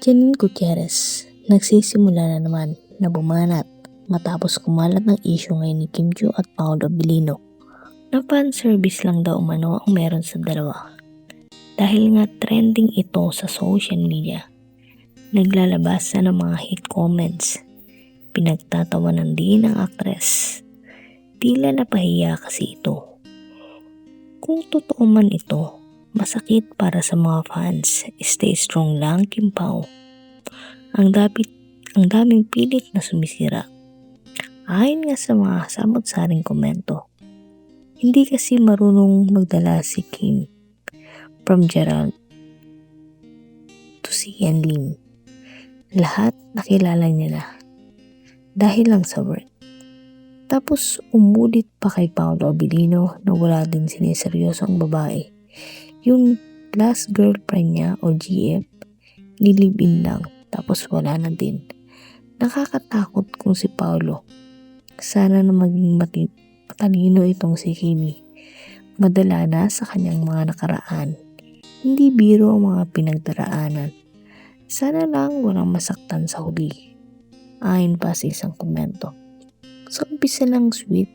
Janine Gutierrez, nagsisimula na naman na bumanat matapos kumalat ng issue ngayon ni Kim Chiu at Paolo Abilino na fan service lang daw umano ang meron sa dalawa. Dahil nga trending ito sa social media, naglalabas na ng mga hate comments. Pinagtatawanan din ng aktres. Tila napahiya kasi ito. Kung totoo man ito, masakit para sa mga fans. Stay strong lang, Kim Pao. Ang dapit, ang daming pilit na sumisira. Ayon nga sa mga samot-saring komento, hindi kasi marunong magdala si Kim from Gerald to si Yanlin. Lahat nakilala niya na dahil lang sa work. Tapos umulit pa kay Paolo Abilino na wala din siniseryoso ang babae. Yung last girlfriend niya o GF, nilibin lang tapos wala na din. Nakakatakot kung si Paolo. Sana na maging mati- matalino itong si Kimi. Madala na sa kanyang mga nakaraan. Hindi biro ang mga pinagdaraanan. Sana lang walang masaktan sa huli. Ayon pa sa isang komento. Sa umpisa lang sweet,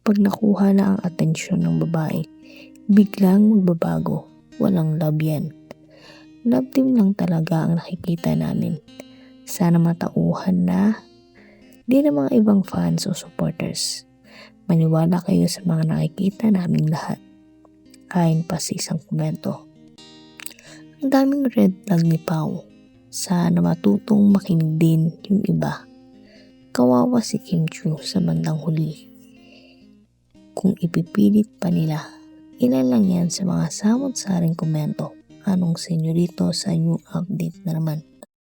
pag nakuha na ang atensyon ng babae, biglang magbabago. Walang love yan. Love team lang talaga ang nakikita namin. Sana matauhan na di ng mga ibang fans o supporters. Maniwala kayo sa mga nakikita naming lahat. Kain pa sa isang komento. Ang daming red flag ni Pau. Sana matutong makinig din yung iba. Kawawa si Kim Chu sa bandang huli. Kung ipipilit pa nila, ilan lang yan sa mga samot-saring komento. Anong senyorito sa new update na naman.